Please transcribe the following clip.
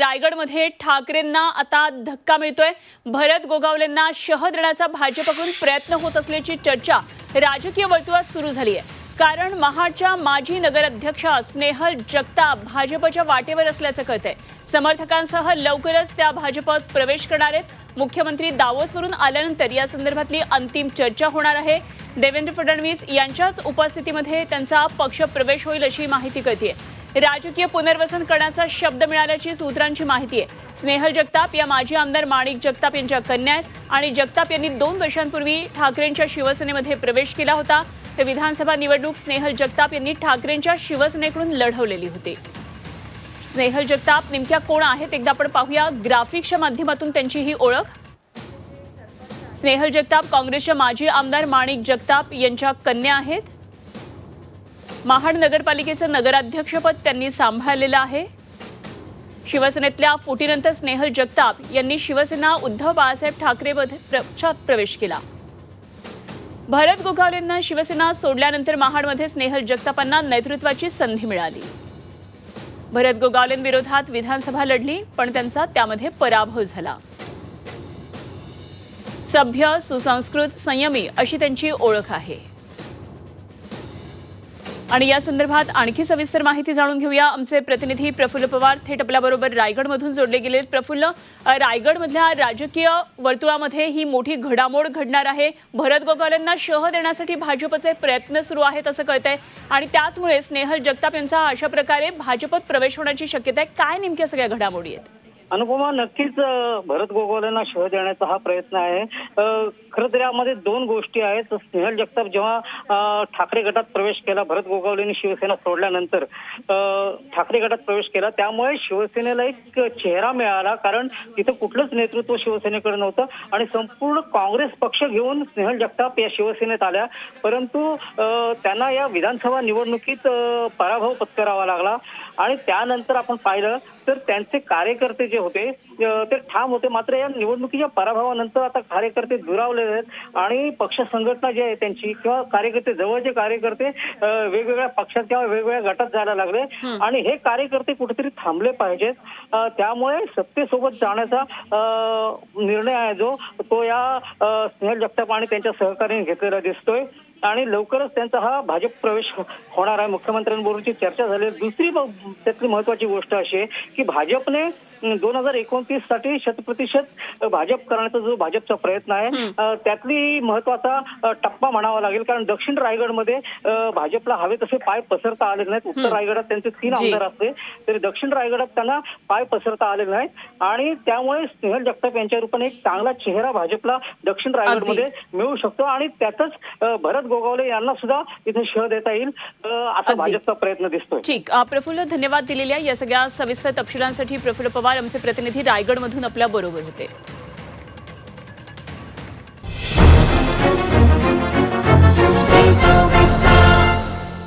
रायगडमध्ये ठाकरेंना आता धक्का मिळतोय. भरत गोगावलेंना शह देण्याचा भाजपकडून प्रयत्न होत असल्याची चर्चा राजकीय वर्तुळात सुरू झाली आहे कारण महाडच्या माजी नगराध्यक्षा स्नेहल जगताप भाजपच्या वाटेवर असल्याचं कळतंय. समर्थकांसह लवकरच त्या भाजपात प्रवेश करणार आहेत. मुख्यमंत्री दावोसवरून आल्यानंतर या संदर्भातली अंतिम चर्चा होणार आहे. देवेंद्र फडणवीस यांच्याच उपस्थितीमध्ये त्यांचा पक्ष प्रवेश होईल अशी माहिती कळतीये. राजकीय पुनर्वसन करण्याचा शब्द मिळाल्याची सूत्रांची माहिती आहे. स्नेहल जगताप या माजी आमदार माणिक जगताप यांच्या कन्या आहेत आणि जगताप यांनी दोन वर्षांपूर्वी ठाकरेंच्या शिवसेनेमध्ये प्रवेश केला होता. तर विधानसभा निवडणूक स्नेहल जगताप यांनी ठाकरेंच्या शिवसेनेकडून लढवलेली होती. स्नेहल जगताप नेमक्या कोण आहेत? एकदा आपण पाहूया ग्राफिक्सच्या माध्यमातून त्यांची ही ओळख. स्नेहल जगताप काँग्रेसच्या माजी आमदार माणिक जगताप यांच्या कन्या आहेत. महाड नगरपालिकेचं नगराध्यक्षपद त्यांनी सांभाळलेलं आहे. शिवसेनेतल्या फुटीनंतर स्नेहल जगताप यांनी शिवसेना उद्धव बाळासाहेब ठाकरेमध्ये पक्षात प्रवेश केला. भरत गोगावलेंना शिवसेना सोडल्यानंतर महाडमध्ये स्नेहल जगतापांना नेतृत्वाची संधी मिळाली. भरत गोगावलेंविरोधात विधानसभा लढली पण त्यांचा त्यामध्ये पराभव झाला. सभ्य सुसंस्कृत संयमी अशी त्यांची ओळख आहे. आणि या संदर्भात आणखी सविस्तर माहिती जाणून घेऊया. आमचे प्रतिनिधी प्रफुल्ल पवार थेट आपल्याबरोबर रायगडमधून जोडले गेले आहेत. प्रफुल्ल रायगडमधल्या राजकीय वर्तुळामध्ये ही मोठी घडामोड घडणार आहे. भरत गोगावलेंना शह देण्यासाठी भाजपचे प्रयत्न सुरू आहेत असं कळतंय. आणि त्याचमुळे स्नेहल जगताप यांचा अशा प्रकारे भाजपत प्रवेश होण्याची शक्यता आहे. काय नेमक्या सगळ्या घडामोडी आहेत? अनुपमा नक्कीच भरत गोगावलेंना शह देण्याचा हा प्रयत्न आहे. खरं तर यामध्ये दोन गोष्टी आहेत. स्नेहल जगताप जेव्हा ठाकरे गटात प्रवेश केला भरत गोगावलेंनी शिवसेना सोडल्यानंतर ठाकरे गटात प्रवेश केला त्यामुळे शिवसेनेला एक चेहरा मिळाला कारण तिथं कुठलंच नेतृत्व शिवसेनेकडे नव्हतं आणि संपूर्ण काँग्रेस पक्ष घेऊन स्नेहल जगताप या शिवसेनेत आल्या. परंतु त्यांना या विधानसभा निवडणुकीत पराभव पत्करावा लागला आणि त्यानंतर आपण पाहिलं तर त्यांचे कार्यकर्ते जे होते ते ठाम होते. मात्र या निवडणुकीच्या पराभवानंतर आता कार्यकर्ते दुरावलेले आहेत आणि पक्ष संघटना जी आहे त्यांची किंवा कार्यकर्ते जवळचे कार्यकर्ते वेगवेगळ्या पक्षात किंवा वेगवेगळ्या गटात जायला लागले. आणि हे कार्यकर्ते कुठेतरी थांबले पाहिजेत. त्यामुळे सत्तेसोबत जाण्याचा निर्णय आहे जो तो या स्नेहल जगताप आणि त्यांच्या सहकार्याने घेतलेला दिसतोय. आणि लवकरच त्यांचा हा भाजप प्रवेश होणार आहे. मुख्यमंत्र्यांबरोबरची चर्चा झाली. दुसरी त्यातली महत्वाची गोष्ट अशी आहे की भाजपने दोन हजार एकोणतीससाठी शतप्रतिशत भाजप करण्याचा जो भाजपचा प्रयत्न आहे त्यातली महत्त्वाचा टप्पा म्हणावा लागेल. कारण दक्षिण रायगडमध्ये भाजपला हवे तसे पाय पसरता आलेले नाहीत. उत्तर रायगडात त्यांचे तीन. आमदार असते तरी दक्षिण रायगडात त्यांना पाय पसरता आलेले नाहीत. आणि त्यामुळे स्नेहल जगताप यांच्या रूपाने एक चांगला चेहरा भाजपला दक्षिण रायगडमध्ये मिळू शकतो आणि त्यातच भरत गोगावले यांना सुद्धा इथे शह देता येईल. असा. भाजपचा प्रयत्न दिसतोय. ठीक. प्रफुल्ल धन्यवाद दिलेल्या या सगळ्या सविस्तर तपशिलांसाठी प्रफुल्ल पवार आमचे प्रतिनिधी रायगडमधून आपल्या बरोबर होते.